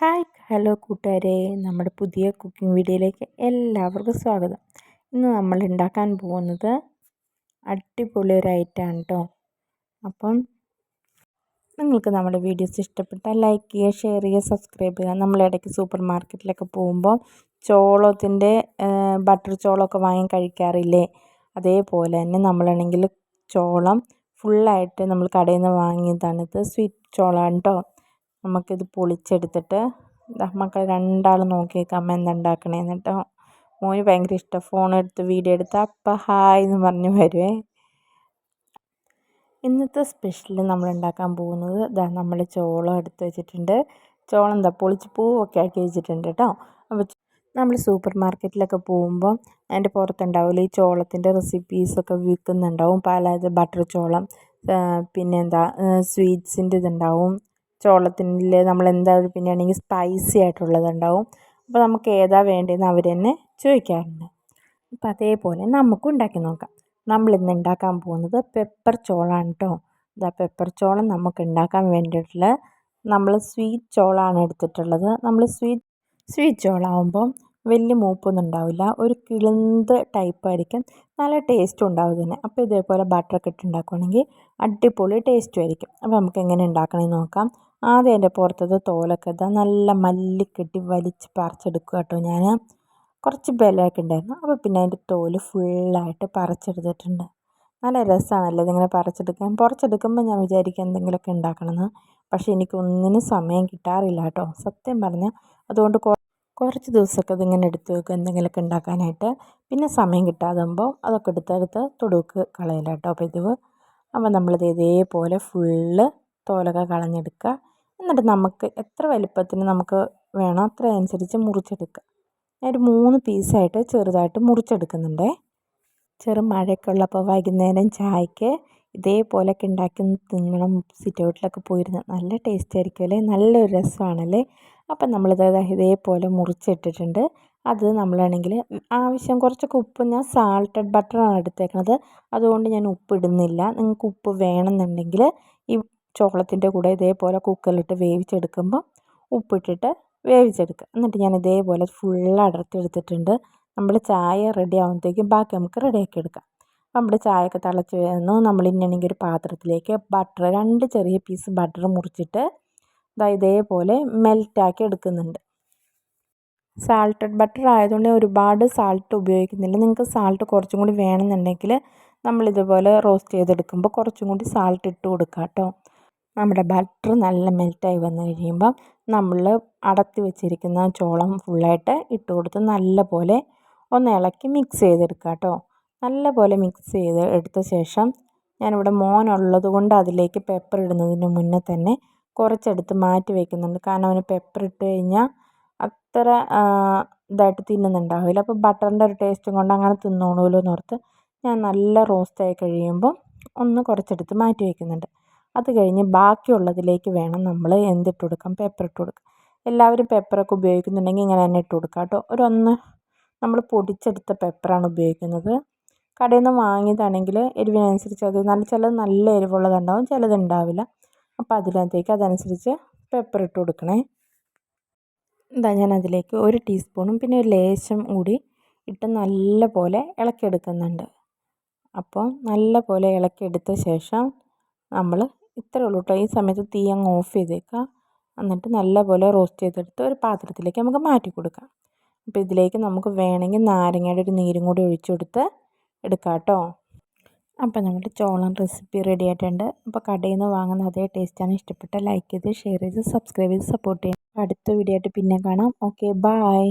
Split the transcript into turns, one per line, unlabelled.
Hi hello കൂട്ടുകാരെ. നമ്മുടെ പുതിയ കുക്കിംഗ് വീഡിയോയിലേക്ക് എല്ലാവർക്കും സ്വാഗതം. ഇന്ന് നമ്മൾ ഉണ്ടാക്കാൻ പോകുന്നത് അടിപൊളി ഒരു ഐറ്റമാണ് കേട്ടോ അപ്പം നിങ്ങൾക്ക് നമ്മുടെ വീഡിയോസ് ഇഷ്ടപ്പെട്ടാൽ ലൈക്ക് ചെയ്യുക ഷെയർ ചെയ്യുക സബ്സ്ക്രൈബ് ചെയ്യുക. നമ്മൾ ഇടയ്ക്ക് സൂപ്പർ മാർക്കറ്റിലൊക്കെ പോകുമ്പോൾ ചോളത്തിന്റെ ബട്ടർ ചോളമൊക്കെ വാങ്ങി കഴിക്കാറില്ലേ? അതേപോലെ തന്നെ നമ്മളാണെങ്കിൽ ചോളം ഫുള്ളായിട്ട് നമ്മൾ കടയിൽ നിന്ന് വാങ്ങിയതാണിത് സ്വീറ്റ് ചോളമാണ് കേട്ടോ നമുക്കിത് പൊളിച്ചെടുത്തിട്ട് മക്കൾ രണ്ടാളും നോക്കിയേക്കാം അമ്മ എന്താ ഉണ്ടാക്കണേന്ന് കേട്ടോ മോന് ഭയങ്കര ഇഷ്ടം. ഫോൺ എടുത്ത് വീഡിയോ എടുത്ത് അപ്പം ഹായ് എന്ന് പറഞ്ഞ് വരുവേ. ഇന്നത്തെ സ്പെഷ്യൽ നമ്മൾ ഉണ്ടാക്കാൻ പോകുന്നത് ഇതാ നമ്മൾ ചോളം എടുത്ത് വെച്ചിട്ടുണ്ട്. ചോളം എന്താ പൊളിച്ച് പൂവൊക്കെ ആക്കി വെച്ചിട്ടുണ്ട് കേട്ടോ. അപ്പോൾ നമ്മൾ സൂപ്പർ മാർക്കറ്റിലൊക്കെ പോകുമ്പോൾ അതിന്റെ പുറത്തുണ്ടാവില്ല ഈ ചോളത്തിന്റെ റെസിപ്പീസൊക്കെ വിൽക്കുന്നുണ്ടാവും. പല ബട്ടർ ചോളം പിന്നെന്താ സ്വീറ്റ്സിന്റെ ഇതുണ്ടാവും. ചോളത്തിൽ നമ്മൾ എന്താ എന്തായാലും പിന്നെയാണെങ്കിൽ സ്പൈസി ആയിട്ടുള്ളതുണ്ടാവും. അപ്പോൾ നമുക്ക് ഏതാ വേണ്ടതെന്ന് അവർ തന്നെ ചോദിക്കാറുണ്ട്. അപ്പോൾ അതേപോലെ നമുക്ക് ഉണ്ടാക്കി നോക്കാം. നമ്മൾ ഇന്ന് ഉണ്ടാക്കാൻ പോകുന്നത് പെപ്പർ ചോളാണ് കേട്ടോ ഇതാ പെപ്പർ ചോളം നമുക്ക് ഉണ്ടാക്കാൻ വേണ്ടിയിട്ടുള്ള നമ്മൾ സ്വീറ്റ് ചോളാണ് എടുത്തിട്ടുള്ളത്. നമ്മൾ സ്വീറ്റ് സ്വീറ്റ് ചോളാവുമ്പോൾ വലിയ മൂപ്പൊന്നും ഉണ്ടാവില്ല. ഒരു കിളുന്ത് ടൈപ്പ് ആയിരിക്കും. നല്ല ടേസ്റ്റും ഉണ്ടാവും ഇതിന്. അപ്പോൾ ഇതേപോലെ ബട്ടറൊക്കെ ഇട്ട് ഉണ്ടാക്കുകയാണെങ്കിൽ അടിപൊളി ടേസ്റ്റും ആയിരിക്കും. അപ്പോൾ നമുക്ക് എങ്ങനെ ഉണ്ടാക്കണമെന്ന് നോക്കാം. ആദ്യം അതിന്റെ പുറത്തത്തെ തോലൊക്കെ ഇതാ നല്ല മല്ലിക്കെട്ടി വലിച്ച് പറിച്ചെടുക്കുക കേട്ടോ ഞാൻ. കുറച്ച് ബലമൊക്കെ ഉണ്ടായിരുന്നു. അപ്പോൾ പിന്നെ അതിന്റെ തോൽ ഫുള്ളായിട്ട് പറിച്ചെടുത്തിട്ടുണ്ട്. നല്ല രസമാണല്ലോ ഇതിങ്ങനെ പറിച്ചെടുക്കാൻ? പറിച്ചെടുക്കുമ്പോൾ ഞാൻ വിചാരിക്കും എന്തെങ്കിലുമൊക്കെ ഉണ്ടാക്കണമെന്ന്. പക്ഷേ എനിക്കൊന്നിനും സമയം കിട്ടാറില്ല കേട്ടോ. സത്യം പറഞ്ഞാൽ അതുകൊണ്ട് കുറച്ച് ദിവസമൊക്കെ ഇതിങ്ങനെ എടുത്ത് വെക്കും എന്തെങ്കിലുമൊക്കെ ഉണ്ടാക്കാനായിട്ട്. പിന്നെ സമയം കിട്ടാതാകുമ്പോൾ അതൊക്കെ എടുത്തെടുത്ത് തുടുക്ക് കളയില്ല കേട്ടോ ഇത് അപ്പോൾ നമ്മളിത് ഇതേപോലെ ഫുള്ള് തോലൊക്കെ കളഞ്ഞെടുക്കുക. എന്നിട്ട് നമുക്ക് എത്ര വലിപ്പത്തിന് നമുക്ക് വേണോ അത്ര അനുസരിച്ച് മുറിച്ചെടുക്കുക ഒരു മൂന്ന് പീസായിട്ട് ചെറുതായിട്ട് മുറിച്ചെടുക്കുന്നുണ്ടേ. ചെറു മഴയൊക്കെ ഉള്ളപ്പോൾ വൈകുന്നേരം ചായക്ക് ഇതേപോലെയൊക്കെ ഉണ്ടാക്കി തിന്നണം സിറ്റ് ഔട്ടിലൊക്കെ പോയിരുന്ന്. നല്ല ടേസ്റ്റ് ആയിരിക്കും അല്ലേ? നല്ലൊരു രസമാണല്ലേ? അപ്പം നമ്മളിത് ഇതേപോലെ മുറിച്ചിട്ടിട്ടുണ്ട്. അത് നമ്മളാണെങ്കിൽ ആവശ്യം കുറച്ചൊക്കെ ഉപ്പ് ഞാൻ സാൾട്ടഡ് ബട്ടറാണ് എടുത്തേക്കുന്നത് അതുകൊണ്ട് ഞാൻ ഉപ്പ് ഇടുന്നില്ല. നിങ്ങൾക്ക് ഉപ്പ് വേണമെന്നുണ്ടെങ്കിൽ ഈ ചോളത്തിന്റെ കൂടെ ഇതേപോലെ കുക്കറിലിട്ട് വേവിച്ചെടുക്കുമ്പോൾ ഉപ്പിട്ടിട്ട് വേവിച്ചെടുക്കുക. എന്നിട്ട് ഞാൻ ഇതേപോലെ ഫുൾ അടർത്തെടുത്തിട്ടുണ്ട് നമ്മൾ ചായ റെഡി ആകുമ്പോഴത്തേക്കും ബാക്കി നമുക്ക് റെഡിയാക്കി എടുക്കാം. നമ്മുടെ ചായയൊക്കെ തിളച്ച് വരുന്നു നമ്മൾ ഇന്നാണെങ്കിൽ ഒരു പാത്രത്തിലേക്ക് ബട്ടർ രണ്ട് ചെറിയ പീസ് ബട്ടർ മുറിച്ചിട്ട് ഇതാ ഇതേപോലെ മെൽറ്റാക്കി എടുക്കുന്നുണ്ട്. സാൾട്ടഡ് ബട്ടർ ആയതുകൊണ്ട് ഒരുപാട് സാൾട്ട് ഉപയോഗിക്കുന്നില്ല. നിങ്ങൾക്ക് സാൾട്ട് കുറച്ചും കൂടി വേണമെന്നുണ്ടെങ്കിൽ നമ്മളിതുപോലെ റോസ്റ്റ് ചെയ്തെടുക്കുമ്പോൾ കുറച്ചും കൂടി സാൾട്ട് ഇട്ട് കൊടുക്കാം കേട്ടോ. നമ്മുടെ ബട്ടർ നല്ല മെൽറ്റായി വന്നു കഴിയുമ്പം നമ്മൾ അടത്തി വെച്ചിരിക്കുന്ന ചോളം ഫുള്ളായിട്ട് ഇട്ട് കൊടുത്ത് നല്ലപോലെ ഒന്ന് ഇളക്കി മിക്സ് ചെയ്തെടുക്കുക കേട്ടോ നല്ലപോലെ മിക്സ് ചെയ്ത് എടുത്ത ശേഷം ഞാനിവിടെ മോനുള്ളത് കൊണ്ട് അതിലേക്ക് പെപ്പർ ഇടുന്നതിന് മുന്നേ തന്നെ കുറച്ചെടുത്ത് മാറ്റി വയ്ക്കുന്നുണ്ട് കാരണം അവന് പെപ്പർ ഇട്ട് കഴിഞ്ഞാൽ അത്ര ഇതായിട്ട് തിന്നുന്നുണ്ടാവില്ല. അപ്പോൾ ബട്ടറിന്റെ ഒരു ടേസ്റ്റും കൊണ്ട് അങ്ങനെ തിന്നോളൂല്ലോ എന്നോർത്ത് ഞാൻ നല്ല റോസ്റ്റായി കഴിയുമ്പോൾ ഒന്ന് കുറച്ചെടുത്ത് മാറ്റി വയ്ക്കുന്നുണ്ട് അത് കഴിഞ്ഞ് ബാക്കിയുള്ളതിലേക്ക് വേണം നമ്മൾ എന്തിട്ട് കൊടുക്കാം പേപ്പർ ഇട്ട് കൊടുക്കാം എല്ലാവരും പേപ്പറൊക്കെ ഉപയോഗിക്കുന്നുണ്ടെങ്കിൽ ഇങ്ങനെ തന്നെ ഇട്ട് കൊടുക്കാം കേട്ടോ. ഒരൊന്ന് നമ്മൾ പൊടിച്ചെടുത്ത പേപ്പറാണ് ഉപയോഗിക്കുന്നത്. കടയിൽ നിന്ന് വാങ്ങിയതാണെങ്കിൽ എരിവിനനുസരിച്ച് അത് നല്ല ചിലത് നല്ല എരിവുള്ളതുണ്ടാവും ചിലത് ഉണ്ടാവില്ല. അപ്പോൾ അതിനകത്തേക്ക് അതനുസരിച്ച് പേപ്പർ ഇട്ട് കൊടുക്കണേ. എന്താ ഞാൻ അതിലേക്ക് ഒരു ടീസ്പൂണും പിന്നെ ഒരു ലേശം കൂടി ഇട്ട് നല്ല പോലെ ഇളക്കിയെടുക്കുന്നുണ്ട് അപ്പോൾ നല്ല പോലെ ഇളക്കിയെടുത്ത ശേഷം നമ്മൾ ഇത്രയേ ഉള്ളൂ കേട്ടോ ഈ സമയത്ത് തീ അങ്ങ് ഓഫ് ചെയ്തേക്കുക എന്നിട്ട് നല്ലപോലെ റോസ്റ്റ് ചെയ്തെടുത്ത് ഒരു പാത്രത്തിലേക്ക് നമുക്ക് മാറ്റി കൊടുക്കാം. അപ്പോൾ ഇതിലേക്ക് നമുക്ക് വേണമെങ്കിൽ നാരങ്ങയുടെ ഒരു നീരും കൂടി ഒഴിച്ചു കൊടുത്ത് എടുക്കാം കേട്ടോ അപ്പോൾ നമ്മുടെ ചോളൻ റെസിപ്പി റെഡി ആയിട്ടുണ്ട്. അപ്പോൾ കടയിൽ നിന്ന് വാങ്ങുന്ന അതേ ടേസ്റ്റാണ് ഇഷ്ടപ്പെട്ട ലൈക്ക് ചെയ്ത് ഷെയർ ചെയ്ത് സബ്സ്ക്രൈബ് ചെയ്ത് സപ്പോർട്ട് ചെയ്യണം. അടുത്ത വീഡിയോ ആയിട്ട് പിന്നെ കാണാം. Okay bye